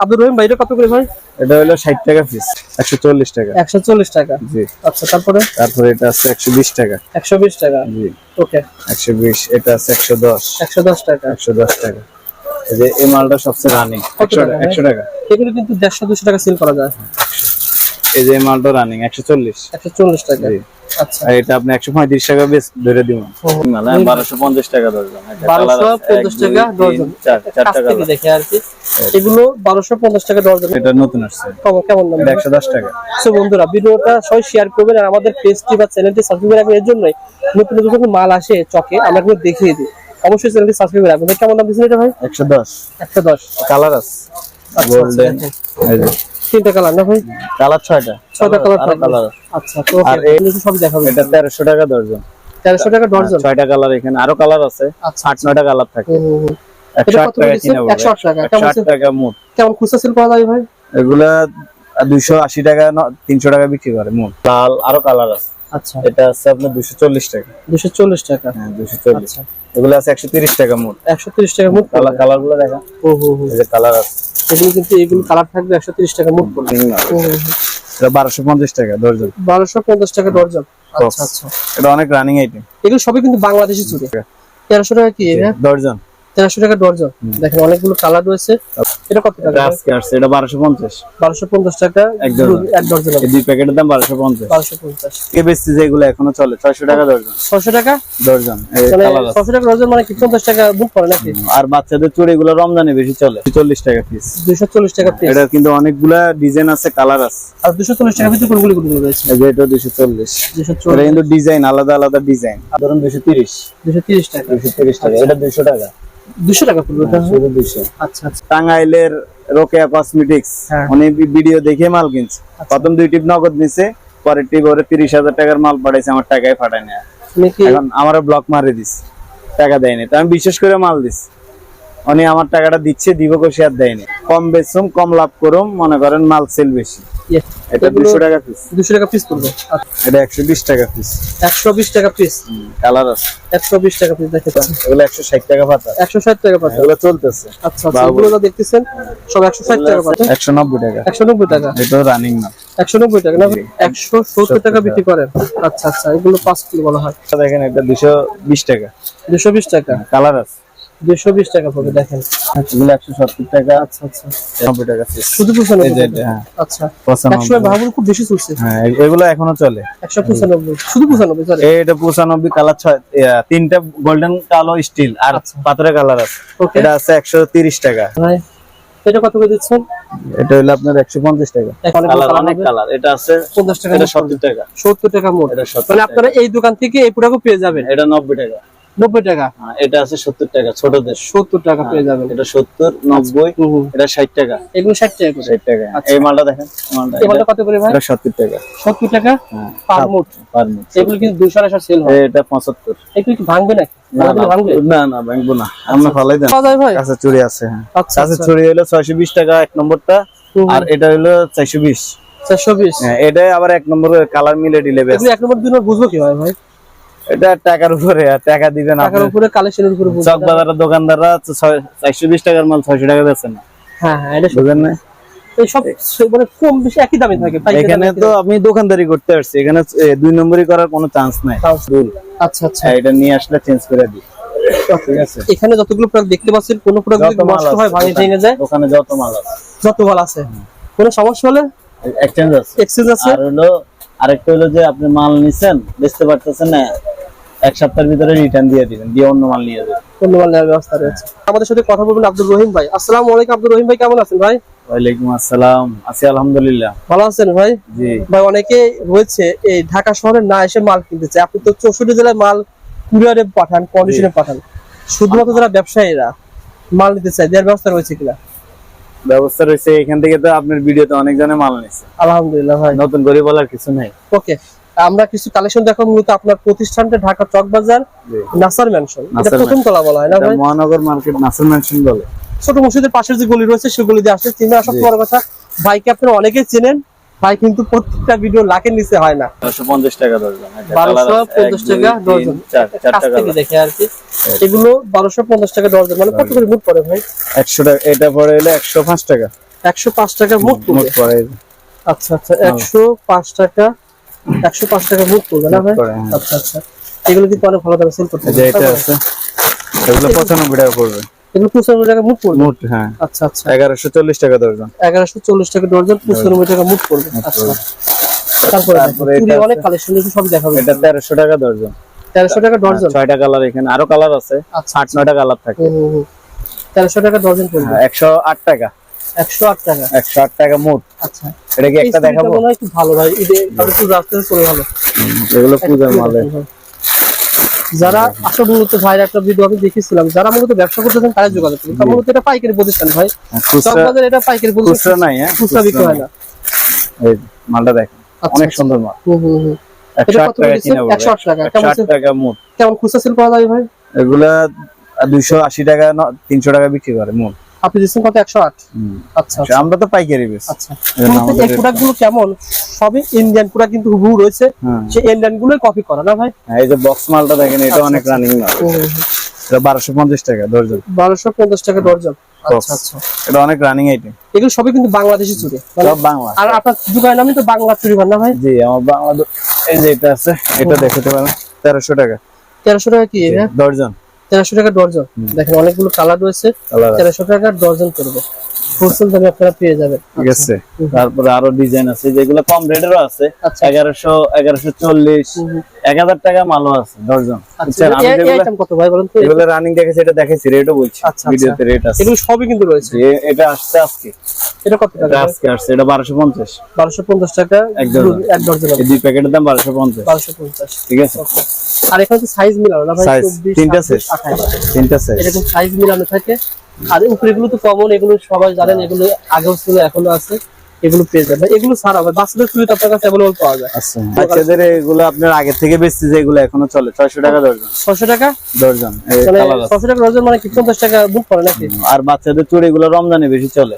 আব্দুর রহিম ভাই এটা কত করে ভাই? এটা হলো ষাট টাকা পিস একশো চল্লিশ টাকা। একশো চল্লিশ টাকা। জি। আচ্ছা তারপরে? তারপরে এটা আছে একশো বিশ টাকা। একশো বিশ টাকা। জি। ওকে। একশো বিশ এটা আছে একশো দশ। একশো দশ টাকা। একশো দশ টাকা। এই যে এই মালটা সবচেয়ে রানিং কত একশো টাকা? একশো টাকা। এগুলো কিন্তু দেড়শো দুশো টাকা সেল করা যায়। এই যে মালটা রানিং একশো চল্লিশ একশো চল্লিশ টাকা। আচ্ছা। এটা আপনি একশো পঁয়ত্রিশ টাকা বেশ ধরে দিব মাল বারোশো পঞ্চাশ টাকা দরজন এটা বারোশো colour আছে, এক, পঞ্চাশ দুই, টাকা তিন, ডজন চার টাকা থেকে দেখে আর কি। এগুলো বারোশো পঞ্চাশ টাকা ডজন এটা নতুন আসছে। কেমন কেমন দাম? এটা একশো দশ টাকা। সো বন্ধুরা ভিডিওটা সবাই শেয়ার করবেন আর আমাদের পেজটি বা চ্যানেলটি সাবস্ক্রাইব রাখবেন। এর জন্যই নতুন নতুন যখন মাল আসে চকে আমরা কিন্তু দেখিয়ে দিই। অবশ্যই চ্যানেলটি সাবস্ক্রাইব রাখবেন। কেমন দাম দিচ্ছেন এটা ভাই? একশো দশ। একশো দশ। কালার আছে। আচ্ছা, গোল্ডেন তিনটা কালার না ভাই? কালার ছয়টা। ছয়টা কালার কালার আচ্ছা তো সব দেখাবেন এটা তেরোশো টাকা দর্জন তেরোশো টাকা ডজন ছয়টা কালার এখানে। আরও কালার আছে। আচ্ছা আট নয়টা কালার থাকে। এটা কত টাকা। মোট। কেমন খুচরা সেল করা যায় ভাই? এগুলা দুইশো আশি টাকা ন- তিনশো টাকা বিক্রি করে মোট। লাল আরও কালার আছে। আচ্ছা। এটা আছে আপনার দুশো চল্লিশ টাকা। দুশো চল্লিশ টাকা। হ্যাঁ দুশো চল্লিশ। আচ্ছা। এগুলো আছে একশো তিরিশ টাকা মোট। একশো তিরিশ টাকা মোট কালারগুলো দেখা। ও হো হো এই যে কালার আছে। এগুলো কিন্তু এগুলো কালার থাকবে একশো তিরিশ টাকা পড়বে। এটা টাকা দর্জন বারোশো পঞ্চাশ টাকা আচ্ছা আচ্ছা। এটা অনেক রানিং আইটেম এগুলো সবই কিন্তু বাংলাদেশি চুরি তেরোশো টাকা কি দশজন দর্জন তেরোশো টাকা ডর্জন দেখেন অনেকগুলো কালার রয়েছে। এটা কত টাকা? আজকে আসছে এটা বারোশো পঞ্চাশ। বারোশো পঞ্চাশ টাকা। এক ডর্জন দুই প্যাকেটের দাম বারোশো পঞ্চাশ। বারোশো পঞ্চাশ। কে বেচছি যে এখনও চলে ছয়শো টাকা দর্জন ছশো টাকা? দর্জন এই কালার আছে। ছশো টাকা ডর্জন মানে কি পঞ্চাশ টাকা বুক করে নাকি? আর বাচ্চাদের চুড়ি গুলো রমজানে বেশি চলে চল্লিশ টাকা পিস দুশো চল্লিশ টাকা পিস এটা কিন্তু অনেকগুলা ডিজাইন আছে কালার আছে। আর দুশো চল্লিশ টাকা ভিতরে কোনগুলি কোনগুলো রয়েছে? এটা দুশো চল্লিশ। দুশো চল্লিশ। কিন্তু ডিজাইন আলাদা আলাদা ডিজাইন ধরুন দুশো তিরিশ। দুশো তিরিশ টাকা। দুশো তিরিশ টাকা এটা দুশো টাকা। দুশো টাকা পড়বে শুধু দুশো। আচ্ছা আচ্ছা। টাঙ্গাইলের রোকেয়া কসমেটিক্স হ্যাঁ। উনি ভিডিও দেখে মাল কিনছে। প্রথম দুই টিপ নগদ নিছে পরের টিপ ওরে তিরিশ হাজার টাকার মাল পাঠাইছে আমার টাকায় পাঠায় না এখন আমার ব্লক মারে দিস টাকা দেয়নি। তো আমি বিশেষ করে মাল দিস উনি আমার টাকাটা দিচ্ছে দিব আর দেয়নি। কম বেচুম কম লাভ করুম মনে করেন মাল সেল বেশি। এটা দুশো টাকা পিস দুশো টাকা পিস পড়বে এটা একশো বিশ টাকা পিস টাকা পিস কালার আছে। একশো বিশ টাকা পিস দেখতে পাচ্ছেন এগুলো একশো ষাট টাকা পাতা। এগুলো চলতেছে। আচ্ছা আচ্ছা এগুলো যা দেখতেছেন? সব একশো ষাট টাকা টাকা। একশো নব্বই টাকা। এটা রানিং না। একশো নব্বই টাকা। না একশো সত্তর টাকা বিক্রি করেন। আচ্ছা আচ্ছা এগুলো কিলো বলা হয়। দেখেন এটা টাকা। দুশো বিশ টাকা। কালার আছে। দুশো বিশ টাকা পড়বে দেখেন। এগুলো একশো সত্তর টাকা। আচ্ছা আচ্ছা। নব্বই টাকা শুধু পঁচানব্বই হ্যাঁ। আচ্ছা। একসময় বাহাবুর খুব বেশি চলছে। হ্যাঁ এগুলো এখনও চলে। একশো পঁচানব্বই। শুধু পঁচানব্বই সরি এই এটা পঁচানব্বই কালার ছয় তিনটা গোল্ডেন কালো স্টিল আর আচ্ছা। পাথরের কালার আছে। এটা আছে একশো তিরিশ টাকা। এটা কত করে দিচ্ছেন? এটা হলো আপনার একশো পঞ্চাশ টাকা। কালার অনেক কালার। এটা আছে পঞ্চাশ টাকা এটা মোট সত্তর টাকা। সত্তর টাকা মোট। মানে আপনারা এই দোকান থেকে এই পুরাকো পেয়ে যাবেন। এটা নব্বই টাকা। নব্বই টাকা। হ্যাঁ, এটা আছে সত্তর টাকা ছোটদের। সত্তর টাকা পেয়ে যাবেন। এটা সত্তর নব্বই। এটা ষাট টাকা। এগুলো ষাট টাকা ষাট টাকা। এই মালটা দেখেন মালটা আচ্ছা। কত করে ভাই? এটা সত্তর টাকা। সত্তর টাকা হ্যাঁ পার মোট। পার মুঠ। এগুলো কিন্তু দুইশো আড়াইশো সেল হয় এটা পঁচাত্তর। এগুলো কি ভাঙবে নাকি? না, না না ভাঙবো না। আমরা ফালাই দেন। কাছে চুরি আছে হ্যাঁ। আচ্ছা কাছে আচ্ছা চুরি হলো ছয়শো বিশ টাকা এক নম্বরটা আর এটা হলো চারশো বিশ। চারশো বিশ। হ্যাঁ এটা আবার এক নম্বর কালার মিলে এগুলো এক নম্বর দিন বুঝব কি হয় ভাই? এটা টাকার উপরে টাকা দিবেন টাকার উপরে কালেকশনের উপরে চক বাজারের দোকানদাররা চারশো বিশ টাকার মাল ছয়শো টাকা দিচ্ছে না হ্যাঁ হ্যাঁ এটা বুঝেন না? এই সব মানে কম বেশি একই দামে থাকে এখানে তো আপনি দোকানদারি করতে আসছি। এখানে দুই নম্বরই করার কোনো চান্স নাই। আচ্ছা আচ্ছা। এটা নিয়ে আসলে চেঞ্জ করে দিই। এখানে যতগুলো প্রোডাক্ট দেখতে পাচ্ছেন কোন প্রোডাক্ট মাল নষ্ট হয় ভাঙে ভেঙে যায়। ওখানে যত মাল আছে। যত মাল আছে। কোনো সমস্যা হলে এক্সচেঞ্জ আছে। এক্সচেঞ্জ আছে। আর হলো আরেকটা হলো যে আপনি মাল নিছেন বেচতে পারতেছেন না এক সপ্তাহের ভিতরে রিটার্ন দিয়ে দিবেন দিয়ে অন্য মাল নিয়ে যাবেন। অন্য মাল নেওয়ার ব্যবস্থা রয়েছে। আমাদের সাথে কথা বলবেন আব্দুল রহিম ভাই। আসসালামু আলাইকুম আব্দুল রহিম ভাই কেমন আছেন ভাই? ওয়ালাইকুম আসসালাম। আছি আলহামদুলিল্লাহ। ভালো আছেন ভাই? জি। ভাই অনেকে রয়েছে এই ঢাকা শহরে না এসে মাল কিনতে চায় আপনি তো চৌষট্টি জেলায় মাল কুরিয়ারে পাঠান কন্ডিশনে পাঠান। শুধুমাত্র যারা ব্যবসায়ীরা মাল নিতে চায় দেওয়ার ব্যবস্থা রয়েছে কিনা? ব্যবস্থা রয়েছে এখান থেকে তো আপনার ভিডিওতে অনেক জনে মাল আলহামদুলিল্লাহ ভাই। নতুন করে বলার কিছু নাই। ওকে আমরা কিছু কালেকশন দেখো মূলত আপনার প্রতিষ্ঠানটা ঢাকা চক বাজার নাসার ম্যানশন এটা প্রথম তলা বলা হয় না ভাই? মহানগর মার্কেট নাসির মেনশন বলে। ছোট মসজিদের পাশের যে গলি রয়েছে সেগুলি দিয়ে আসলে চিনে আসা জি। বড় কথা ভাইকে আপনারা অনেকেই চেনেন ভাই কিন্তু প্রত্যেকটা ভিডিও লাখের নিচে হয় না। বারোশো পঞ্চাশ টাকা দরজন। এটা বারোশো colour আছে, এক, পঞ্চাশ দুই, টাকা তিন, ডজন চার চার টাকা দেখে আর কি। এগুলো বারোশো পঞ্চাশ টাকা ডজন মানে কত করে মুখ পড়ে ভাই? একশো টাকা এটা পরে হলো একশো পাঁচ টাকা। একশো পাঁচ টাকা মুখ মোট পড়ে। আচ্ছা আচ্ছা একশো পাঁচ টাকা একশো পাঁচ টাকা মুখ করবে না ভাই? হ্যাঁ। আচ্ছা আচ্ছা। এগুলো কিন্তু অনেক ভালো দামে সেল করতে এটা আছে। এগুলো পঁচানব্বই টাকা পড়বে। এগুলো পঁচানব্বই টাকা মুখ পড়বে মোট হ্যাঁ। আচ্ছা আচ্ছা। এগারোশো চল্লিশ টাকা দর্জন এগারোশো চল্লিশ টাকা ডর্জন পঁচানব্বই টাকা মুখ পড়বে। আচ্ছা। তারপরে তারপরে এটা অনেক আছে। কালেকশন সব দেখাবো। এটা তেরোশো টাকা দর্জন তেরোশো টাকা ডর্জন ছয়টা কালার এখানে। আরও কালার আছে। আচ্ছা আট নয়টা কালার থাকে। হুম, হুম, হুম। তেরোশো টাকা ডর্জন পড়বে। হ্যাঁ, একশো আট টাকা। টাকা। মোট। আচ্ছা। এটা কি একটা দেখাবো? মনে হয় খুব ভালো ভাই। ঈদে তাহলে খুব রাস্তায় চলে ভালো। এগুলো পূজার মালে। যারা আসলে মূলত ভাইয়ের একটা ভিডিও আমি দেখেছিলাম যারা মূলত ব্যবসা তারা যোগাযোগ করুন। তার মূলত এটা পাইকারি প্রতিষ্ঠান ভাই। হ্যাঁ, এটা পাইকারি খুচরা প্রতিষ্ঠান নাই হ্যাঁ খুচরা বিক্রি হয় না। এই মালটা দেখ আচ্ছা, অনেক আচ্ছা। সুন্দর মাল। হুম, হুম, হুম। একশো এটা কত টাকা। দিচ্ছেন? একশো আট টাকা। মোট। কেমন খুচরা সেল করা যাবে ভাই? এগুলা দুইশো আশি টাকা ন- তিনশো টাকা বিক্রি করে মোট। আপনি দিচ্ছেন কত? একশো আট? হুম। আচ্ছা আচ্ছা। আমরা তো পাইকারি আচ্ছা। এই গুলো কেমন? সবই ইন্ডিয়ান কিন্তু হুবহু রয়েছে। সেই ইন্ডিয়ান গুলোই কপি করা না ভাই? হ্যাঁ, এই যে বক্স মালটা দেখেন এটা আচ্ছা, অনেক আচ্ছা। রানিং মাল এটা বারোশো পঞ্চাশ টাকা দর্জন বারোশো পঞ্চাশ টাকা আচ্ছা আচ্ছা। এটা অনেক রানিং আইটেম এগুলো সবই কিন্তু বাংলাদেশি চুরি। মানে- সব বাংলা। আর আপনার দোকানের নামই তো বাংলা চুরি ভাই জি আমার বাংলা এই যে এটা আছে এটা দেখতে পারেন তেরোশো টাকা। তেরোশো টাকা কি এটা? দর্জন তেরোশো টাকা ডর্জন। দেখেন অনেকগুলো কালার রয়েছে। তেরোশো টাকা ডর্জন করবে। হোলসেল দামে আপনারা পেয়ে যাবেন। ঠিক আছে। তারপরে আরও ডিজাইন আছে যেগুলো কম রেটেরও আছে। আচ্ছা। এগারোশো এগারোশো চল্লিশ এক হাজার টাকা মালও আছে দর্জন আচ্ছা আমি আইটেম কত ভাই বলেন তো? যেগুলো রানিং দেখেছি এটা দেখেছি রেটও বলছি। আচ্ছা, আচ্ছা। ভিডিওতে রেট আছে। এগুলো সবই কিন্তু রয়েছে। এটা আসছে আজকে। এটা কত টাকা? আজকে আসছে এটা বারোশো পঞ্চাশ। বারোশো পঞ্চাশ টাকা এক ডজন। এই দুই প্যাকেটের দাম বারোশো পঞ্চাশ। বারোশো পঞ্চাশ। ঠিক আছে। আর এখানে সাইজ মিলানো না ভাই? Size, চব্বিশ তিনটা ছাব্বিশ, size। আঠাশ। তিনটা সাইজ এরকম সাইজ মিলানো থাকে। আর উপরে এগুলো তো কমন এগুলো সবাই জানেন এগুলো আগেও ছিল এখনও আছে এগুলো পেয়ে যাবেন। এগুলো ছাড়া হবে বাচ্চাদের সুবিধা আপনার কাছে অ্যাভেলেবল পাওয়া যায়। আচ্ছা বাচ্চাদের এগুলো আপনার আগে থেকে বেশি যে এগুলো এখনও চলে ছয়শো টাকা দর্জন। ছয়শো টাকা? দর্জন এই মানে টাকা দর্জন মানে কি পঞ্চাশ টাকা বুক করে নাকি? আর বাচ্চাদের চুড়ি এগুলো রমজানে বেশি চলে।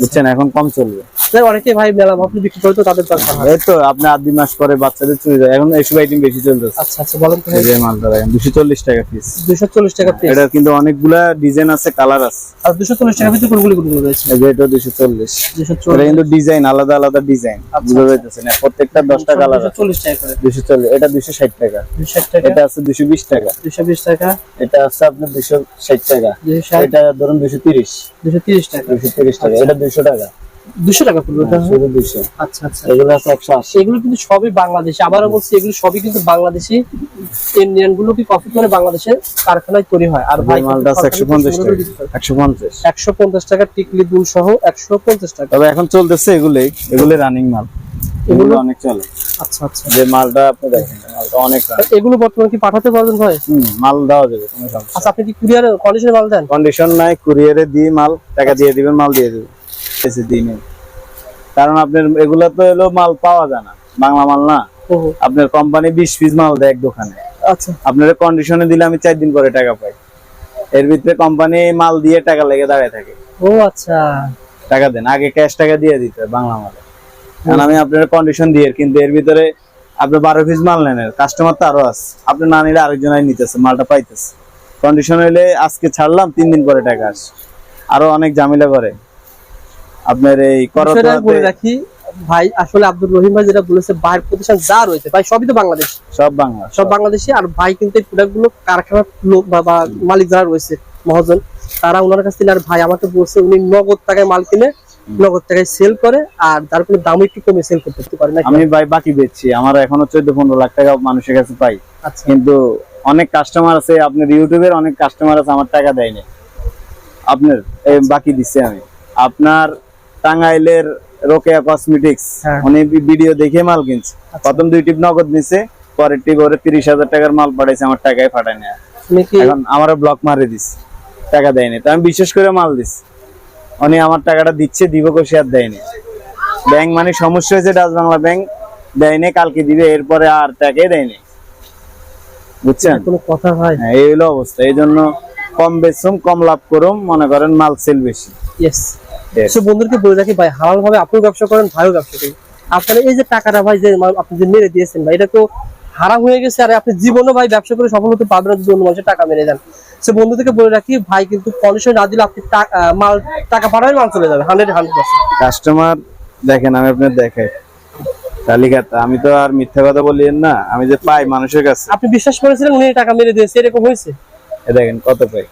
বুঝছেন এখন কম চলবে। অনেকে ভাই মেলা ভাবলি বিক্রি করে তো তাদের দরকার এই তো আপনি আট দুই মাস পরে বাচ্চাদের চুড়ি যায়। এখন এইসব আইটেম বেশি চলতেছে। আচ্ছা আচ্ছা বলেন তো। এই মালটা দেখেন দুশো চল্লিশ টাকা পিস দুশো চল্লিশ টাকা পিস এটা কিন্তু অনেকগুলা ডিজাইন আছে কালার আছে। আর দুশো চল্লিশ টাকা ভিতরে কোনগুলি কোনগুলি রয়েছে? এই যে এটা দুশো চল্লিশ। দুশো এটা কিন্তু ডিজাইন আলাদা আলাদা ডিজাইন বুঝতে পারতেছেন? না প্রত্যেকটা দশটা কালার দুশো আছে। চল্লিশ টাকা করে। দুশো চল্লিশ। এটা দুশো ষাট টাকা। দুশো ষাট টাকা। এটা আছে টাকা। টাকা। এটা আছে আপনার দুশো ষাট টাকা। এটা ধরুন দুশো তিরিশ। দুশো তিরিশ টাকা। দুশো তিরিশ টাকা। এটা দুশো টাকা। দুশো টাকা পড়বে শুধু দুশো আচ্ছা আচ্ছা। এগুলো আছে একশো আশি এগুলো কিন্তু সবই বাংলাদেশি। আবারও বলছি এগুলো সবই কিন্তু বাংলাদেশি। ইন্ডিয়ানগুলো কি কফি করে বাংলাদেশের কারখানায় তৈরি হয়? আর ভাই মালটা একশো পঞ্চাশ টাকা? একশো পঞ্চাশ। একশো পঞ্চাশ টাকা টিকলি দুল সহ একশো পঞ্চাশ টাকা। তবে এখন চলতেছে এগুলোই এগুলো রানিং মাল। এগুলো? অনেক চলে। আচ্ছা আচ্ছা। যে মালটা আপনি দেখেন মালটা অনেক এগুলো বর্তমানে কি পাঠাতে পারবেন ভাই? হুম, মাল দেওয়া যাবে কোনো সমস্যা আচ্ছা আপনি কি কুরিয়ার কন্ডিশনে মাল দেন? কন্ডিশন নাই কুরিয়ারে দিয়ে মাল টাকা দিয়ে দিবেন মাল দিয়ে দেবে এসে দিই নেই। কারণ আপনার এগুলা তো এলো মাল পাওয়া যায় না বাংলা মাল না। আপনার কোম্পানি বিশ পিস মাল দেয় এক দোকানে। আচ্ছা। আপনার কন্ডিশনে দিলে আমি চার দিন পরে টাকা পাই। এর ভিতরে কোম্পানি মাল দিয়ে টাকা লেগে দাঁড়ায় থাকে। ও আচ্ছা। টাকা দেন আগে ক্যাশ টাকা দিয়ে দিতে বাংলা মালে। কারণ আমি আপনার কন্ডিশন দিয়ে কিন্তু এর ভিতরে আপনি বারো পিস মাল নেন কাস্টমার তো আরও আছে। আপনি না নিলে আরেকজনাই নিতেছে মালটা পাইতেছে। কন্ডিশন হইলে আজকে ছাড়লাম তিন দিন পরে টাকা আসে আরও অনেক ঝামেলা করে। আপনার এই রাখি ভাই আসলে আব্দুল রহিম ভাই যেটা বলেছে বাইরের প্রতিষ্ঠান যা রয়েছে ভাই সবই তো বাংলাদেশ। সব বাংলা সব বাংলাদেশি আর ভাই কিন্তু এই প্রোডাক্টগুলো কারখানার লোক বা বা মালিক যারা রয়েছে মহাজন তারা ওনার কাছ থেকে আর ভাই আমাকে বলছে উনি নগদ টাকায় মাল কিনে নগদ টাকায় সেল করে আর তার কোনো দাম একটু কমে সেল করতে পারে না আমি ভাই বাকি বেচছি। আমার এখনও চোদ্দ পনেরো লাখ টাকা মানুষের কাছে পাই। আচ্ছা। কিন্তু অনেক কাস্টমার আছে আপনার ইউটিউবের অনেক কাস্টমার আছে আমার টাকা দেয়নি। আপনার বাকি দিচ্ছি আমি। আপনার টাঙ্গাইলের রোকেয়া কসমেটিক্স হ্যাঁ। উনি ভিডিও দেখে মাল কিনছে। প্রথম দুই টিপ নগদ নিছে পরের টিপ ওরে তিরিশ হাজার টাকার মাল পাঠাইছে আমার টাকায় পাঠায় না এখন আমারও ব্লক মারে দিস টাকা দেয়নি। তো আমি বিশেষ করে মাল দিস উনি আমার টাকাটা দিচ্ছে দিব কষি আর দেয়নি। ব্যাংক মানে সমস্যা হয়েছে ডাচ বাংলা ব্যাংক দেয়নি কালকে দিবে এরপরে আর টাকাই দেয়নি। বুঝছেন? কোনো কথা ভাই। হ্যাঁ এই হলো অবস্থা। এই জন্য কম বেচুম কম লাভ করুম মনে করেন মাল সেল বেশি। ইয়েস বন্ধুদেরকে বলে রাখি ভাই হালাল ভাবে আপনিও ব্যবসা করেন ভাইও ব্যবসা করেন। আপনারা এই যে টাকাটা ভাই যে আপনি যে মেরে দিয়েছেন ভাই এটা তো হারাম হয়ে গেছে। আর আপনি জীবনও ভাই ব্যবসা করে সফল হতে পারবেন যদি অন্য মানুষের টাকা মেরে দেন। সে বন্ধু থেকে বলে রাখি ভাই কিন্তু কন্ডিশন না দিলে আপনি মাল টাকা পাঠাবেন মাল চলে যাবে হান্ড্রেড হান্ড্রেড কাস্টমার দেখেন আমি আপনার দেখাই। তালিকাটা আমি তো আর মিথ্যা কথা বলি না আমি যে পাই মানুষের কাছে। আপনি বিশ্বাস করেছিলেন উনি টাকা মেরে দিয়েছে এরকম হয়েছে? দেখেন কত পাই?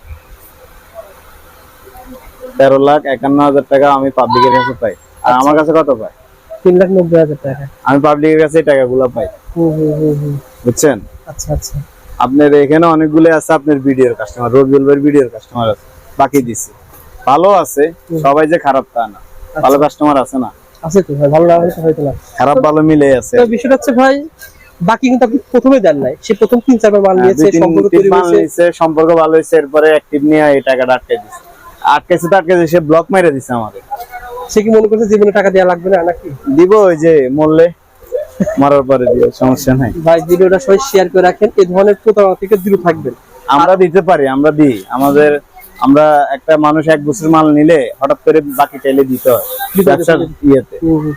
তেরো লাখ একান্ন হাজার টাকা আমি পাবলিকের কাছে পাই। আর আমার কাছে কত পাই? তিন লাখ নব্বই হাজার টাকা। আমি পাবলিকের কাছে এই টাকাগুলো পাই। বুঝছেন? আচ্ছা আচ্ছা। আপনার এখানে অনেকগুলো আছে আপনার ভিডিওর কাস্টমার রবিউল ভাইয়ের ভিডিওর কাস্টমার আছে। বাকি দিছি। ভালো আছে সবাই যে খারাপ তা না। ভালো কাস্টমার আছে না? আছে তো ভাই ভালো না হলে তো হয়তো না খারাপ ভালো মিলে আছে। বিষয়টা হচ্ছে ভাই বাকি কিন্তু আপনি প্রথমে দেন নাই। সে প্রথম তিন চারবার মাল হ্যাঁ, নিয়েছে সম্পর্ক তৈরি হয়েছে। সম্পর্ক ভালো হয়েছে এরপরে অ্যাক্টিভ নিয়ে এই টাকাটা আটকে দিছে। আটকেছে তো আটকেছে সে ব্লক মেরে দিছে আমাদের সে কি মনে করছে জীবনে টাকা দেওয়া লাগবে না নাকি? দিব ওই যে মরলে মারার পরে দিও সমস্যা নাই। ভাই ভিডিওটা সবাই শেয়ার করে রাখেন এই ধরনের প্রতারণা থেকে দূরে থাকবেন। আমরা দিতে পারি আমরা দিই। আমাদের আমরা একটা মানুষ এক বছর মাল নিলে হঠাৎ করে বাকি চাইলে দিতে হয় ব্যবসার ইয়েতে।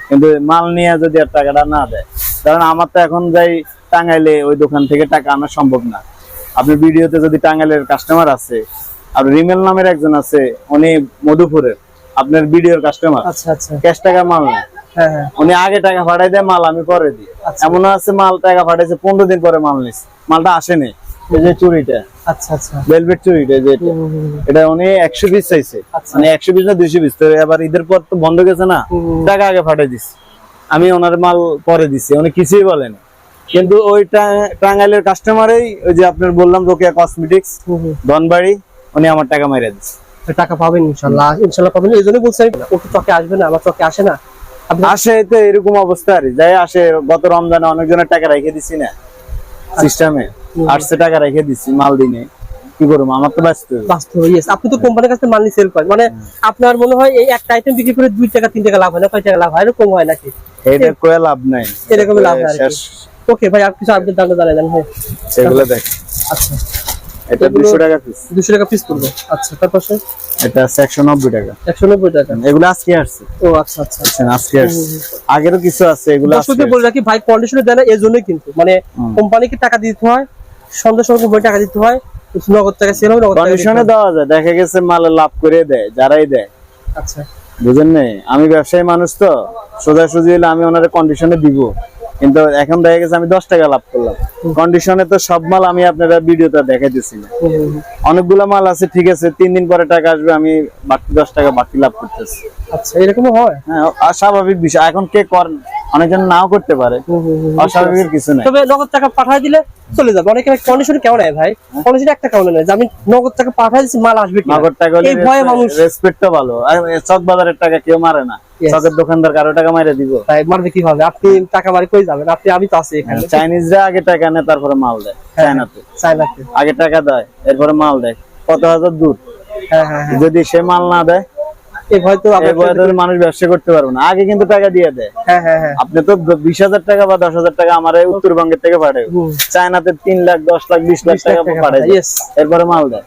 কিন্তু মাল নিয়ে যদি আর টাকাটা না দেয় কারণ আমার তো এখন যাই টাঙ্গাইলে ওই দোকান থেকে টাকা আনা সম্ভব না। আপনি ভিডিওতে যদি টাঙ্গাইলের কাস্টমার আছে আর রিমেল নামের একজন আছে উনি মধুপুরের আপনার ভিডিওর কাস্টমার আচ্ছা আচ্ছা। ক্যাশ টাকা মাল হ্যাঁ উনি আগে টাকা পাঠাই দেয় মাল আমি পরে দিই। আচ্ছা। এমন আছে মাল টাকা পাঠাইছে পনেরো দিন পরে মাল নিস মালটা আসেনি। এই যে চুরিটা। আচ্ছা আচ্ছা। ভেলভেট চুরিটা যে এটা। হুম, হুম, হুম। এটা উনি একশো পিস চাইছে। আচ্ছা। মানে একশো পিস না দুইশো পিস। তো এবার ঈদের পর তো বন্ধ গেছে না টাকা আগে পাঠাই দিস আমি ওনার মাল পরে দিছি উনি কিছুই বলেন। কিন্তু ওই টাঙ্গাইলের কাস্টমারই ওই যে আপনার বললাম রোকেয়া কসমেটিক্স। ধনবাড়ি উনি আমার টাকা মাইরা দিচ্ছে টাকা পাবেন ইনশাল্লাহ। ইনশাল্লাহ পাবেন এই জন্য বলছি আমি, ও চকে আসবে না আমার চকে আসে না। আসে তো এরকম অবস্থা আর যাই আসে গত রমজানে অনেকজনের টাকা রেখে দিছি না। সিস্টেমে আটশো টাকা রেখে দিছি মাল দিনে। কি করব? আমার তো ব্যস্ত। বাস্তব ইয়েস আপনি তো কোম্পানির কাছে মানি সেল করেন। মানে আপনার মনে হয় এই একটা আইটেম বিক্রি করে দুই টাকা তিন টাকা লাভ হয় না কয় টাকা লাভ হয় এরকম হয় নাকি? এটা কয়ে লাভ নাই। এরকমই লাভ হয় আর ওকে ভাই আপনি কিছু আপডেট দেন হ্যাঁ সেগুলো দেখ। আচ্ছা। এটা টাকা পিস দুশো টাকা পিস পড়বে। আচ্ছা তারপর সে এটা আছে একশো নব্বই টাকা। একশো নব্বই টাকা। এগুলো আজকে আসছে। ও আচ্ছা আচ্ছা আজকে আসছে। আগেরও কিছু আছে এগুলো আজকে বলে রাখি ভাই কন্ডিশনে দেয় না এই জন্যই কিন্তু। মানে কোম্পানিকে টাকা দিতে হয় সন্ধ্যা কোম্পানি টাকা দিতে হয় নগদ টাকা সেল হবে নগদ টাকা দিতে কন্ডিশনে হয়। দেওয়া যায় দেখা গেছে মাল লাভ করে দেয় যারাই দেয়। আচ্ছা। বুঝেন নাই? আমি ব্যবসায়ী মানুষ তো সোজাসুজি হলে আমি ওনার কন্ডিশনে দিব। কিন্তু এখন দেখা গেছে আমি দশ টাকা লাভ করলাম। কন্ডিশনে তো সব মাল আমি আপনারা ভিডিওতে দেখাইতেছি না। অনেকগুলো মাল আছে ঠিক আছে তিন দিন পরে টাকা আসবে আমি বাড়তি দশ টাকা বাড়তি লাভ করতেছি। আচ্ছা এরকমও হয়? হ্যাঁ স্বাভাবিক বিষয়। এখন কে কর অনেকজন নাও করতে পারে। অস্বাভাবিকের কিছু নাই। তবে নগদ টাকা পাঠায় দিলে চলে যাবে। অনেকে কন্ডিশন কেমন নেয় ভাই? কন্ডিশন একটা কেমন নেয় আমি নগদ টাকা পাঠায় দিচ্ছি মাল আসবে নগদ টাকা এই ভয়ে মানুষ রেসপেক্টটা ভালো। চক বাজারের টাকা কেউ মারে না। চকের দোকানদার কারও টাকা মাইরে দিব। তাই মারবে কি হবে? আপনি টাকা মারি কই যাবেন? আপনি আমি তো আছি এখানে। চাইনিজরা আগে টাকা নেয় তারপরে মাল দেয় হ্যাঁ। চায়নাতে চাইনাতে আগে টাকা দেয় এরপরে মাল দেয়। কত হাজার দূর হ্যাঁ হ্যাঁ হ্যাঁ। যদি সে মাল না দেয় মানুষ ব্যবসা করতে পারবে না। আগে কিন্তু টাকা দিয়ে দেয়। হ্যাঁ হ্যাঁ হ্যাঁ। আপনি তো বিশ হাজার টাকা বা দশ হাজার টাকা আমার উত্তরবঙ্গের থেকে পাঠায়। চায়নাতে তিন লাখ দশ লাখ বিশ লাখ টাকা পাঠায়। এরপরে মাল দেয়।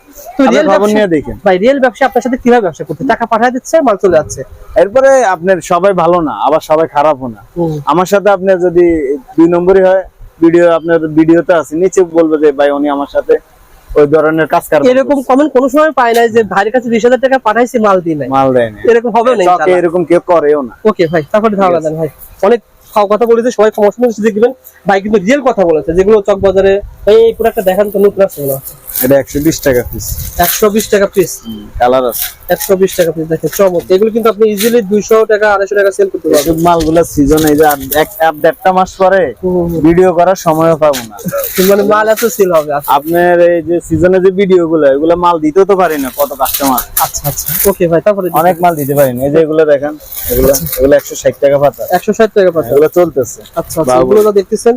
আপনার সাথে কীভাবে ব্যবসা করতে টাকা পাঠায় দিচ্ছে মাল চলে যাচ্ছে? এরপরে আপনার সবাই ভালো না আবার সবাই খারাপও না। আমার সাথে আপনার যদি দুই নম্বরই হয় ভিডিও আপনার ভিডিওতে আছে নিচে বলবে যে ভাই উনি আমার সাথে ওই ধরনের কাজ কারবার এরকম কমেন্ট কোনো সময় পাই নাই যে ভাইয়ের কাছে বিশ হাজার টাকা পাঠাইছি মাল দিই নাই। মাল দেয় না এরকম হবে না চকে এরকম কেউ করেও না। ওকে ভাই তারপরে ধারণা দেন ভাই। অনেক খাওয়া কথা বলেছে সবাই সমস্যা দেখবেন। ভাই কিন্তু রিয়েল কথা বলেছে যেগুলো চক বাজারে এই পুরো একটা দেখান তো নতুন আছে। এটা একশো বিশ টাকা পিস একশো বিশ টাকা পিস কালার আছে। একশো বিশ টাকা পিস দেখেন চমক এগুলো কিন্তু আপনি ইজিলি দুইশো টাকা আড়াইশো টাকা সেল করতে পারবেন। মালগুলা সিজন এই যে এক এক দেড়টা মাস পরে ভিডিও করার সময়ও পাবো না। মানে মাল এত সেল হবে আচ্ছা। আপনার এই যে সিজনে যে ভিডিও গুলো এগুলো মাল দিতেও তো পারি না কত কাস্টমার আচ্ছা আচ্ছা। ওকে ভাই তারপরে অনেক মাল দিতে পারি না। এই যে এগুলো দেখেন এগুলো এগুলো একশো ষাট টাকা পাতা। একশো ষাট টাকা পাচ্ছেন এগুলো চলতেছে। আচ্ছা আচ্ছা এগুলো দেখতেছেন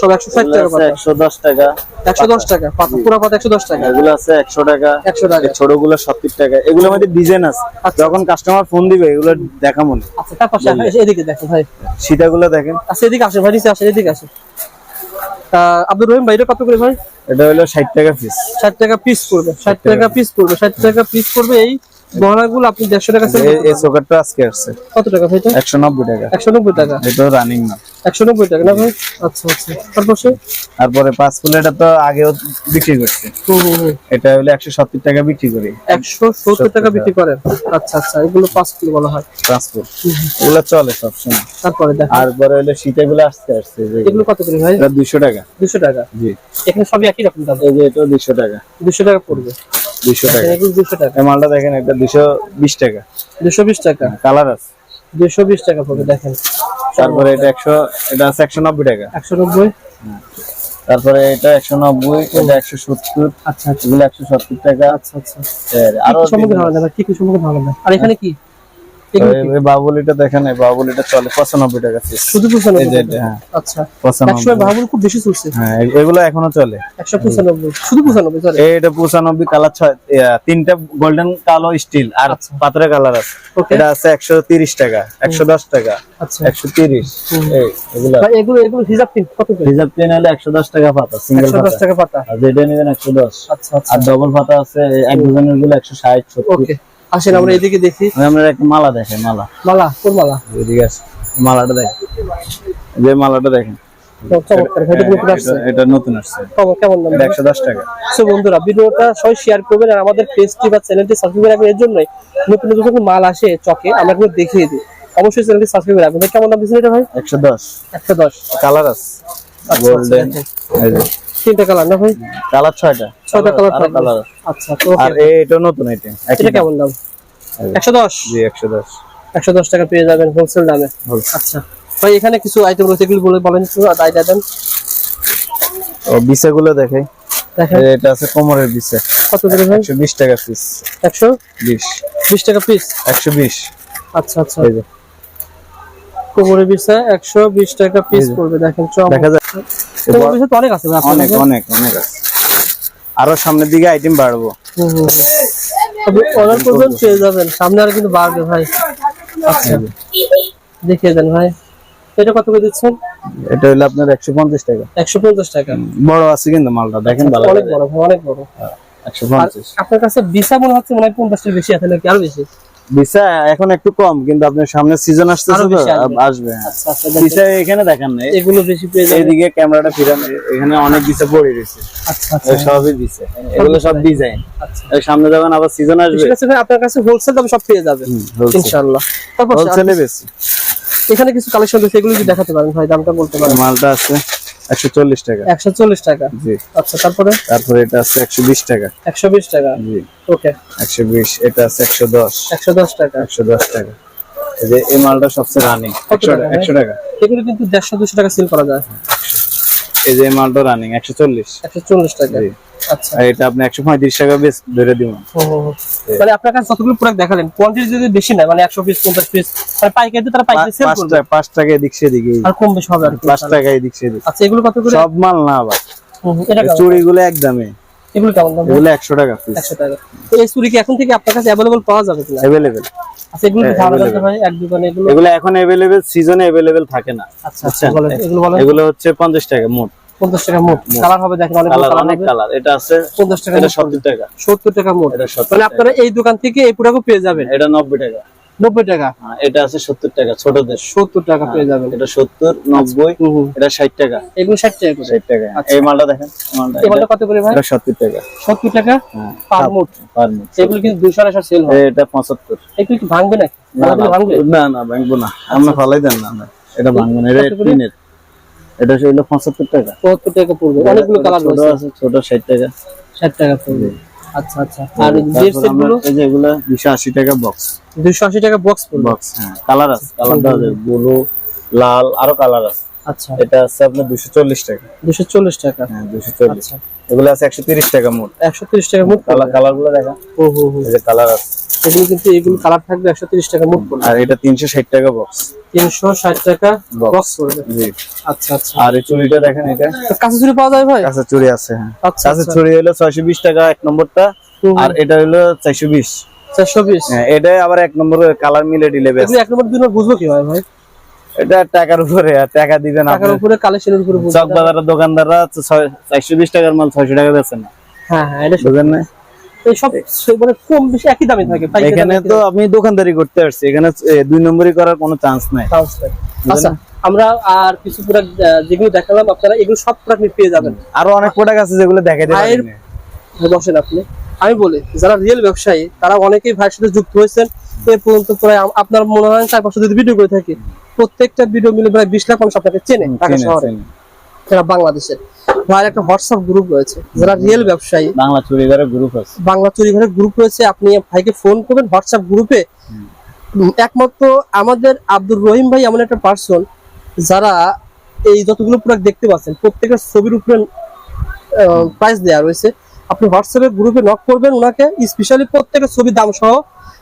সব একশো ষাট টাকা পাতা। একশো দশ টাকা একশো দশ টাকা পাতা পুরো পাতা একশো দশ টাকা। এগুলো আছে একশো টাকা। একশো টাকা। ছোটগুলো সত্তর টাকা। এগুলোর মধ্যে ডিজাইন আছে। আচ্ছা। যখন কাস্টমার ফোন দিবে এগুলো দেখা মনে আচ্ছা তারপর এদিকে দেখো ভাই। সীতাগুলো দেখেন। আচ্ছা এদিকে আসে ভাই নিচে আসে এদিকে আসে আহ, আব্দুর রহিম ভাই কত করে ভাই? এটা হলো ষাট টাকা পিস ষাট টাকা পিস করবে ষাট টাকা পিস করবে ষাট টাকা পিস করবে এই গহনাগুলো আপনি দেড়শো টাকা sell এই- সকেটটা আজকে আসছে। কত টাকা ভাই এটা? একশো নব্বই টাকা। একশো নব্বই টাকা। এটা রানিং না। একশো নব্বই টাকা না ভাই? আচ্ছা আচ্ছা। তারপর তারপরে পাঁচ ফুল এটা তো আগেও বিক্রি করছে। এটা হলো একশো সত্তর টাকা বিক্রি করি। একশো সত্তর টাকা বিক্রি করেন। আচ্ছা আচ্ছা। এগুলো পাঁচ কিলো বলা হয়। ট্রান্সপোর্ট এগুলো চলে সবসময়। তারপরে দেখেন। আর পরে হলো শীতেগুলো আসছে যে এগুলো কত করে ভাই? এটা দুইশো টাকা। দুশো টাকা? জি। এখানে সবই একই রকম দাম। এই যে এটা দুইশো টাকা। দুশো টাকা পড়বে। দুইশো টাকা। দুশো টাকা? এই মালটা দেখেন এটা দুইশো বিশ টাকা। দুশো বিশ টাকা? কালার আছে। দুশো বিশ টাকা পড়বে দেখেন। তারপরে এটা একশো এটা আছে একশো নব্বই টাকা। একশো নব্বই? তারপরে এটা একশো নব্বই এটা একশো সত্তর। আচ্ছা আচ্ছা। একশো সত্তর টাকা। আচ্ছা আচ্ছা। আর আরও কি না কি কি সম্পর্কে ভালো না আর এখানে কি? এই বাবুলিটা দেখেন এই বাবুলিটা চলে পঁচানব্বই টাকা পিস শুধু হ্যাঁ। আচ্ছা। খুব বেশি চলছে। হ্যাঁ এগুলো এখনও চলে। এটা কালার তিনটা গোল্ডেন কালো স্টিল আর আচ্ছা। পাথরের কালার আছে। এটা আছে একশো তিরিশ টাকা একশো দশ টাকা আচ্ছা। একশো তিরিশ। এই এগুলো। ভাই, এগুলো এগুলো হিসাব পিন কত হলে একশো দশ টাকা পাতা সিঙ্গেল একশো দশ টাকা পাতা। আর যেটা নেবেন একশো দশ। আচ্ছা আচ্ছা। আর ডবল পাতা আছে এক ডজনেরগুলো একশো ষাট সত্তর। ওকে আসেন আমরা এদিকে দেখি। আমরা একটা মালা দেখেন মালা। মালা কোন মালা? এদিকে আছে। মালাটা দেখেন। যে মালাটা দেখেন। এটা নতুন আসছে। কেমন দাম? একশো দশ টাকা। সো বন্ধুরা ভিডিওটা সবাই শেয়ার করবেন আর আমাদের পেজটি বা চ্যানেলটি সাবস্ক্রাইব রাখবেন। এর জন্যই নতুন নতুন যখন মাল আসে চকে আমরা কিন্তু দেখিয়ে দিই। অবশ্যই চ্যানেলটি সাবস্ক্রাইব রাখবেন। কেমন দাম দিচ্ছেন এটা ভাই? একশো দশ। একটা দশ। কালার আছে। আচ্ছা, গোল্ডেন দেখেন। তিনটা কালার না ভাই? কালার ছয়টা। ছয়টা কালার কালার। আচ্ছা তো আর এটা নতুন আইটেম এটা কেমন দাম? একশো দশ? জি একশো দশ। একশো দশ টাকা পেয়ে যাবেন হোলসেল দামে। আচ্ছা। ভাই এখানে কিছু আইটেম রয়েছে এগুলো বলে বলেন একটু আইডিয়া দেন। ও বিসে গুলো দেখে দেখেন এটা আছে কোমরের বিসে কত করে ভাই? একশো বিশ টাকা পিস একশো? বিশ। বিশ টাকা পিস একশো বিশ। আচ্ছা আচ্ছা। কোমরে বিছা একশো বিশ টাকা পিস পড়বে দেখেন। দেখা যায়। কোমরে বিছা তো অনেক আছে অনেক অনেক অনেক আছে। আরও সামনের দিকে আইটেম বাড়বো। আপনি অর্ডার করবেন পেয়ে যাবেন। সামনে আর কিন্তু বাড়বে ভাই। আচ্ছা দেখিয়ে দেন ভাই। এটা কত করে দিচ্ছেন? এটা হলো আপনার একশো পঞ্চাশ টাকা। একশো পঞ্চাশ টাকা। বড় আছে কিন্তু মালটা দেখেন ভালো অনেক বড় অনেক বড়। একশো পঞ্চাশ। আপনার কাছে বিসা মনে হচ্ছে মনে হয় পঞ্চাশটির বেশি আছে নাকি আরও বেশি? ভিসা এখন একটু কম কিন্তু আপনার সামনে সিজন আসতেছে তো আসবে। আচ্ছা আচ্ছা। ভিসা এখানে দেখান না এগুলো বেশি পেয়ে যাবেন এইদিকে ক্যামেরাটা ফিরান এখানে অনেক ভিসা পড়ে রয়েছে। আচ্ছা আচ্ছা। সবই ভিসা এগুলো সব ডিজাইন আচ্ছা। সামনে যখন আবার সিজন আসবে ঠিক আছে ভাই আপনার কাছে হোলসেল দামে সব পেয়ে যাবেন ইনশাআল্লাহ। তারপর হোলসেলে বেশি। এখানে কিছু কালেকশন রয়েছে এগুলো যদি দেখাতে পারেন ভাই দামটা বলতে পারেন। মালটা আছে। একশো চল্লিশ টাকা। একশো চল্লিশ টাকা। জি। আচ্ছা তারপরে? তারপরে এটা আছে একশো বিশ টাকা। একশো বিশ টাকা? জি। ওকে। একশো বিশ এটা আছে একশো দশ। একশো দশ টাকা। একশো দশ টাকা। এই যে এই মালটা সবচেয়ে রানিং। একশো টাকা, একশো টাকা। এগুলো কিন্তু 150 200 টাকা সেল করা যায়। এই যে মালটা রানিং একশো চল্লিশ একশো চল্লিশ টাকা। জি। আচ্ছা। আর এটা আপনি একশো পঁয়ত্রিশ টাকা বেশ ধরে দিব। মানে আপনার কাছে যতগুলো প্রোডাক্ট দেখালেন কোয়ান্টিটি যদি বেশি না মানে একশো পিস পঞ্চাশ পিস মানে পাইকারি তো তারা পাইকারি সেল করবে। টাকা পাঁচ টাকা এদিক সেদিক আর কম বেশি হবে আর কি। পাঁচ টাকা এদিক সেদিক। আচ্ছা এগুলো কত করে? সব মাল না আবার। এটা কেমন? চুড়ি গুলো একদমে এগুলো কেমন দাম? এগুলো একশো টাকা পিস একশো টাকা। এই চুরি কি এখন থেকে আপনার কাছে অ্যাভেলেবল পাওয়া যাবে কিনা? অ্যাভেলেবেল আচ্ছা এগুলো কি হ্যাঁ। হয় এক দোকানে এগুলো? এগুলো এখন অ্যাভেলেবেল সিজনে অ্যাভেলেবেল থাকে না। আচ্ছা আচ্ছা এগুলো বলেন। এগুলো হচ্ছে পঞ্চাশ টাকা মোট। পঞ্চাশ টাকা মোট। কালার হবে দেখেন অনেক কালার অনেক কালার এটা আছে পঞ্চাশ টাকা এটা মোট। সত্তর টাকা। সত্তর টাকা মোট। মানে আপনারা এই দোকান থেকে এই প্রোডাক্ট পেয়ে যাবেন। এটা নব্বই টাকা। নব্বই টাকা। হ্যাঁ, এটা আছে সত্তর টাকা ছোটদের। সত্তর টাকা পেয়ে যাবেন। এটা সত্তর নব্বই হুম। এটা ষাট টাকা। এগুলো ষাট টাকা ষাট টাকা। আচ্ছা। এই মালটা দেখেন এই মালটা। কত করে ভাই? সত্তর টাকা। সত্তর টাকা হ্যাঁ এগুলো কিন্তু দুশো আড়াইশো সেল হয় এটা পঁচাত্তর। এগুলো কি ভাঙবে না ভাঙবে? না না ভাঙবো না। আমরা ফালাই দেন না। এটা ভাঙবো না এটা টিনের। এটা হলো পঁচাত্তর টাকা। টাকা পড়বে। অনেকগুলো কালার ছোট আছে ছোট ষাট টাকা। ষাট টাকা পড়বে। আচ্ছা আচ্ছা। আর তারপর জেড সেটগুলো? এই যে এগুলো দুশো আশি টাকা বক্স দুশো আশি টাকা বক্স বক্স হ্যাঁ কালার আছে কালার দেওয়া ব্লু লাল আরও কালার আছে। আচ্ছা। এটা আছে আপনার দুশো চল্লিশ টাকা। দুশো চল্লিশ টাকা। হ্যাঁ দুশো চল্লিশ। আচ্ছা। এগুলো আছে একশো তিরিশ টাকা মোট। একশো তিরিশ টাকা মোট কালার কালারগুলো দেখা। ও হো হো। এই যে কালার আছে। এগুলো কিন্তু এগুলো কালার থাকবে একশো তিরিশ টাকা মোট পড়বে আর এটা তিনশো ষাট টাকা বক্স তিনশো ষাট টাকা বক্স পড়বে জি। আচ্ছা আচ্ছা। আর এই চুড়িটা দেখেন এটা। কাঁচা চুরি পাওয়া যায় ভাই? কাঁচা চুড়ি আছে হ্যাঁ। আচ্ছা কাঁচা আচ্ছা চুড়ি হলো ছয়শো বিশ টাকা এক নম্বরটা। আর এটা হলো চারশো বিশ। চারশো বিশ? হ্যাঁ এটা আবার এক নম্বর কালার মিলে দিলে বেশ এক নম্বর দুই নম্বর বুঝব কি হয় ভাই? এটা টাকার উপরে আর টাকা দিবেন টাকার উপরে কালেকশনের উপরে চক বাজারের দোকানদাররা চারশো বিশ টাকার মাল টাকা হ্যাঁ হ্যাঁ এটা বুঝেন না? এইসব মানে কম বেশি একই দামে থাকে এখানে তো আমি দোকানদারি করতে আসছি এখানে দুই নম্বরই করার কোনো চান্স নাই। চান্স নেই। আচ্ছা আমরা আর কিছু প্রোডাক্ট যেগুলো দেখালাম আপনারা এগুলো সব প্রোডাক্ট পেয়ে যাবেন। আরও অনেক প্রোডাক্ট আছে যেগুলো ভাইয়ের- পারিনি বসেন আপনি। আমি বলি যারা রিয়েল ব্যবসায়ী তারা অনেকেই ভাইয়ের সাথে যুক্ত হয়েছেন। এ পর্যন্ত প্রায় আপনার মনে হয় চার পাঁচশো যদি ভিডিও করে থাকি প্রত্যেকটা ভিডিও মিলে প্রায় বিশ লাখ মানুষ আপনাকে চেনে ঢাকা শহরে। যারা বাংলাদেশের। ভাইয়ের একটা হোয়াটসঅ্যাপ গ্রুপ রয়েছে যারা রিয়েল ব্যবসায়ী। বাংলা গ্রুপ আছে। বাংলা চুরি ঘরের গ্রুপ রয়েছে আপনি ভাইকে ফোন করবেন হোয়াটসঅ্যাপ গ্রুপে একমাত্র আমাদের আব্দুর রহিম ভাই এমন একটা পার্সন যারা এই যতগুলো প্রোডাক্ট দেখতে পাচ্ছেন প্রত্যেকের ছবির উপরে প্রাইস দেওয়া রয়েছে। আপনি হোয়াটসঅ্যাপে গ্রুপে নক করবেন ওনাকে স্পেশালি প্রত্যেকের ছবি দাম সহ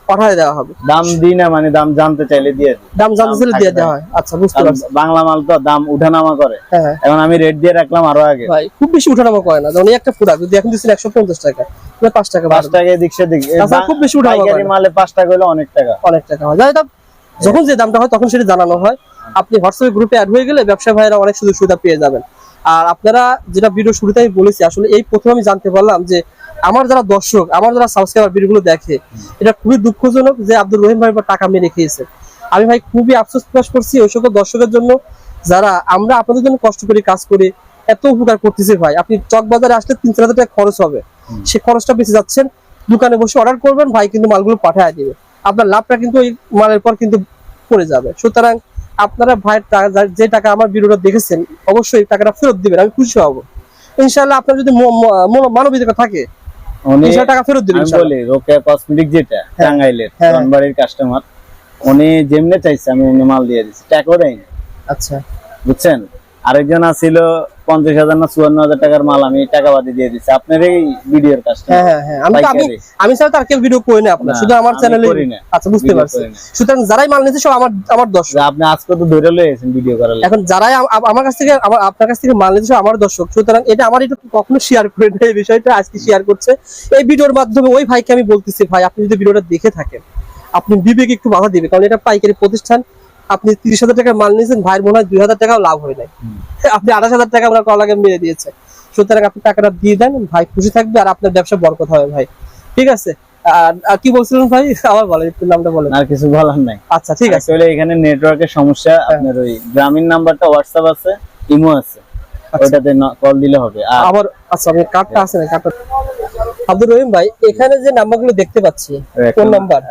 পাঠিয়ে দেওয়া হবে। দাম দিই না মানে দাম জানতে চাইলে দিয়ে দাম জানতে চাইলে দিয়ে দেওয়া হয়। আচ্ছা বুঝতে পারছি। বাংলা মাল তো দাম উঠানামা করে। হ্যাঁ। এখন আমি রেট দিয়ে রাখলাম আরও আগে। ভাই খুব বেশি উঠানামা করে না। যেমন একটা প্রোডাক্ট যদি এখন দিচ্ছেন একশো পঞ্চাশ টাকা তাহলে পাঁচ টাকা পাঁচ টাকা এদিক সেদিক। খুব বেশি উঠানামা করে। মালে পাঁচ টাকা হলে অনেক টাকা। অনেক টাকা হয়। যাই হোক, যখন যে দামটা হয় তখন সেটা জানানো হয়। আপনি হোয়াটসঅ্যাপ গ্রুপে অ্যাড হয়ে গেলে ব্যবসা ভাইয়েরা অনেক সুযোগ সুবিধা পেয়ে যাবেন। আর আপনারা যেটা ভিডিও শুরুতে আমি বলেছি আসলে এই প্রথমে আমি জানতে পারলাম যে আমার যারা দর্শক আমার যারা সাবস্ক্রাইবার ভিডিওগুলো দেখে এটা খুবই দুঃখজনক যে আব্দুল রহিম ভাই টাকা মেরে খেয়েছে। আমি ভাই খুবই আফসোস প্রকাশ করছি ওই সকল দর্শকের জন্য যারা আমরা আপনাদের জন্য কষ্ট করে কাজ করি এত উপকার করতেছি ভাই। আপনি চক বাজারে আসলে তিন চার হাজার টাকা খরচ হবে। সে খরচটা বেঁচে যাচ্ছেন দোকানে বসে অর্ডার করবেন ভাই কিন্তু মালগুলো পাঠায় দিবে। আপনার লাভটা কিন্তু ওই মালের পর কিন্তু পড়ে যাবে। সুতরাং আপনারা ভাইয়ের যে টাকা আমার ভিডিওটা দেখেছেন অবশ্যই টাকাটা ফেরত দিবেন আমি খুশি হব। ইনশাল্লাহ আপনার যদি মানবিকতা থাকে উনি টাকা ফেরত দিবেন আমি ইনশাআল্লাহ। বলি রোকেয়া কসমেটিক যেটা টাঙ্গাইলের হ্যাঁ। কাস্টমার উনি যেমনে চাইছে আমি এমনি মাল দিয়ে দিচ্ছি। টাকাও দেয়নি। আচ্ছা। বুঝছেন? আরেকজন আছিল পঞ্চাশ হাজার না চুয়ান্ন হাজার টাকার মাল আমি টাকা বাদে দিয়ে দিচ্ছি আপনার এই ভিডিওর হ্যাঁ কাস্টমার হ্যাঁ হ্যাঁ। আমি ছাড়া তার কেউ ভিডিও করি না আপনার। শুধু আমার চ্যানেলে আচ্ছা বুঝতে পারছি। সুতরাং যারাই মাল নিচ্ছে সব আমার আমার দর্শক। আপনি আজকে তো ধরে লয়েছেন ভিডিও করার এখন যারাই আম- আম- আমার কাছ থেকে আমার আপনার কাছ থেকে মাল নিচ্ছে সব আমার দর্শক। সুতরাং এটা আমার এটা কখনো শেয়ার করে না এই বিষয়টা আজকে শেয়ার করছে। এই ভিডিওর মাধ্যমে ওই ভাইকে আমি বলতেছি ভাই আপনি যদি ভিডিওটা দেখে থাকেন আপনি বিবেকে একটু বাধা দিবে কারণ এটা পাইকারি প্রতিষ্ঠান। আপনি তিরিশ হাজার টাকার মাল নিয়েছেন ভাইয়ের মনে হয় দুই হাজার টাকাও লাভ হয় নাই। আপনি আঠাশ হাজার টাকা আপনার কল আগে মেরে দিয়েছে। সুতরাং আপনি টাকাটা দিয়ে দেন ভাই খুশি থাকবে আর আপনার ব্যবসা বরকত হবে ভাই। ঠিক আছে? আর কি বলছিলেন ভাই? আবার বলেন একটু নামটা বলেন। আর কিছু বলার নাই। আচ্ছা ঠিক আছে। আসলে এখানে নেটওয়ার্কের সমস্যা আপনার ওই গ্রামীণ নাম্বারটা হোয়াটসঅ্যাপ আছে ইমো আছে। ওইটাতে কল দিলে হবে। আর আবার আচ্ছা আমি কার্ডটা আছে না? কার্ডটা আব্দুর রহিম ভাই এখানে যে নাম্বারগুলো দেখতে পাচ্ছি কোন নাম্বার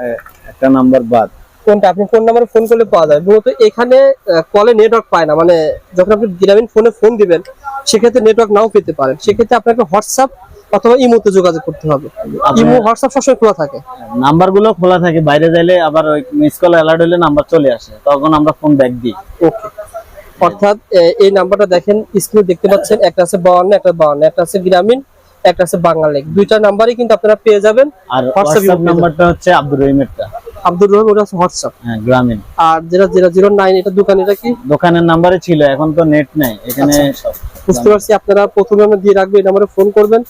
একটা নাম্বার বাদ। কোনটা আপনি কোন নাম্বারে ফোন করলে পাওয়া যায়। মূলত এখানে কলে নেটওয়ার্ক পায় না। মানে যখন আপনি গ্রামীণ ফোনে ফোন দিবেন সেক্ষেত্রে নেটওয়ার্ক নাও পেতে পারেন। সেক্ষেত্রে আপনাকে হোয়াটসঅ্যাপ অথবা ইমোতে যোগাযোগ করতে হবে। ইমো হোয়াটসঅ্যাপ সবসময় খোলা থাকে। নাম্বারগুলো খোলা থাকে। বাইরে যাইলে আবার ওই মিস কল অ্যালার্ট হলে নাম্বার চলে আসে। তখন আমরা ফোন ব্যাক দিই। ওকে অর্থাৎ এই নাম্বারটা দেখেন স্ক্রিনে দেখতে পাচ্ছেন। একটা আছে বাউন্ন একটা বাউন্ন একটা আছে গ্রামীণ একটা আছে বাংলালিং দুইটা নাম্বারই কিন্তু আপনারা পেয়ে যাবেন। আর হোয়াটসঅ্যাপ নাম্বারটা হচ্ছে আব্দুর রহিমেরটা আব্দুর রহিম ওটা হোয়াটসঅ্যাপ হ্যাঁ গ্রামীণ। আর যেটা জিরো জিরো নাইন এটা দোকান এটা কি? দোকানের নাম্বারে ছিল এখন তো নেট নাই। এখানে আচ্ছা। বুঝতে পারছি আপনারা প্রথমে আমরা দিয়ে রাখব এই নাম্বারে ফোন করবেন।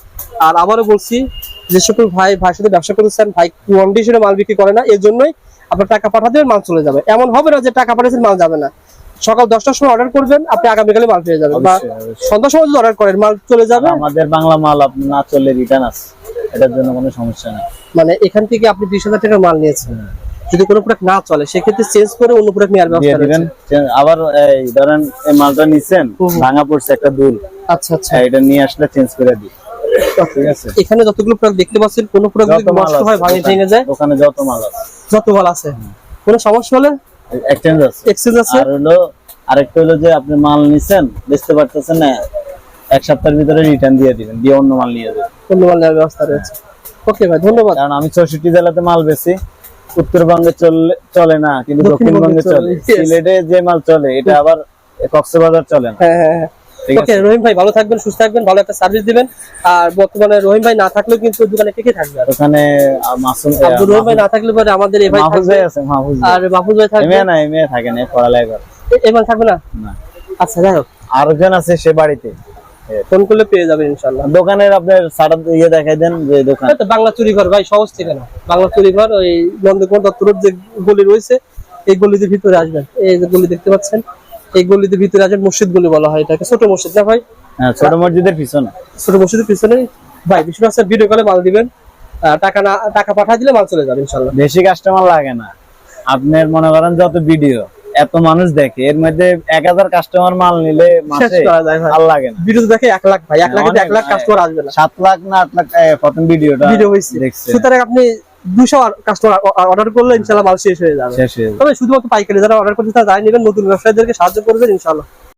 আর আবারও বলছি যে সকল ভাই ভাইয়ের সাথে ব্যবসা করতে চান ভাই কন্ডিশনে মাল বিক্রি করে না এর জন্যই আপনার টাকা পাঠাতে মাল চলে যাবে। এমন হবে না যে টাকা পাঠাচ্ছেন মাল যাবে না। সকাল দশটার সময় অর্ডার করবেন আপনি আগামীকালে মাল পেয়ে যাবেন। বা। সন্ধ্যার সময় যদি অর্ডার করেন মাল চলে যাবে। আমাদের বাংলা মাল আপনি না চললে রিটার্ন আছে। এটার জন্য কোনো সমস্যা নেই। মানে এখান থেকে আপনি বিশ হাজার টাকার মাল নিয়েছেন। যদি কোনো প্রোডাক্ট না চলে সেক্ষেত্রে চেঞ্জ করে অন্য প্রোডাক্ট নেওয়ার ব্যবস্থা দিবেন। আবার এই ধরেন এই মালটা নিছেন। ভাঙা পড়ছে একটা দুল। আচ্ছা আচ্ছা। এটা নিয়ে আসলে চেঞ্জ করে দিই। এখানে যতগুলো প্রোডাক্ট দেখতে পাচ্ছেন কোনো প্রোডাক্ট যদি নষ্ট হয় ভাঙে ভেঙে যায়। দোকানে যত মাল আছে। যত মাল আছে। কোনো সমস্যা হলে এক্সচেঞ্জ আছে। এক্সচেঞ্জ আছে। আর হলো আরেকটা হলো যে আপনি মাল নিছেন বেচতে পারতেছেন না এক সপ্তাহের ভিতরে রিটার্ন দিয়ে দিবেন দিয়ে অন্য মাল নিয়ে যাবেন। অন্য মাল নেওয়ার ব্যবস্থা রয়েছে। ওকে ভাই ধন্যবাদ। কারণ আমি চৌষট্টি জেলাতে মাল বেশি উত্তরবঙ্গে চললে চলে না কিন্তু দক্ষিণবঙ্গে চলে, চলে। সিলেটে যে মাল চলে এটা আবার কক্সবাজার চলে না। হ্যাঁ হ্যাঁ হ্যাঁ। ওকে রহিম ভাই ভালো থাকবেন সুস্থ থাকবেন ভালো একটা সার্ভিস দিবেন। আর বর্তমানে রহিম ভাই না থাকলেও কিন্তু দোকানে কে কে থাকবে ওখানে মাসুম আব্দুর রহিম ভাই না থাকলে পরে আমাদের এই ভাই মাহফুজ ভাই আছে মাহফুজ আর বাবুল ভাই থাকবে? না এমএ থাকে না পড়ালেখা করে। এ- এই ভাই থাকবে না? না। আচ্ছা যাই হোক। আরেকজন আছে সে বাড়িতে। ফোন করলে পেয়ে যাবেন ইনশাল্লাহ দোকানের আপনার সারা ইয়ে দেখাই দেন যে দোকান। বাংলা চুরি ঘর ভাই সহজ থেকে না। বাংলা চুরি ঘর ওই নন্দকুমার যে গলি রয়েছে এই গলিতে ভিতরে আসবেন। এই যে গলি দেখতে পাচ্ছেন এই ভিতরে আসবেন মসজিদ গলি বলা হয় এটাকে। ছোট মসজিদ না ভাই? হ্যাঁ ছোট মসজিদের পিছনে। ছোট মসজিদের পিছনে। ভাই বিষ্ণু ভিডিও কলে মাল দিবেন। টাকা না টাকা পাঠিয়ে দিলে মাল চলে যাবে ইনশাল্লাহ বেশি কাস্টমার লাগে না। আপনার মনে করেন যত ভিডিও এত মানুষ দেখে এর মধ্যে এক হাজার কাস্টমার মাল নিলে মাসে লাগে না। ভিডিও দেখে এক লাখ ভাই এক লাখ এক লাখ কাস্টমার আসবে না। সাত লাখ না আট লাখ প্রথম ভিডিওটা ভিডিও হয়েছে। সুতরাং আপনি দুশো কাস্টমার অর্ডার করলে ইনশাল্লাহ মাল শেষ হয়ে যাবে। হয়ে। তবে শুধুমাত্র পাইকারি যারা অর্ডার করছে তারা যাই নেবেন নতুন ব্যবসায়ীদেরকে সাহায্য করবেন ইনশাল্লাহ।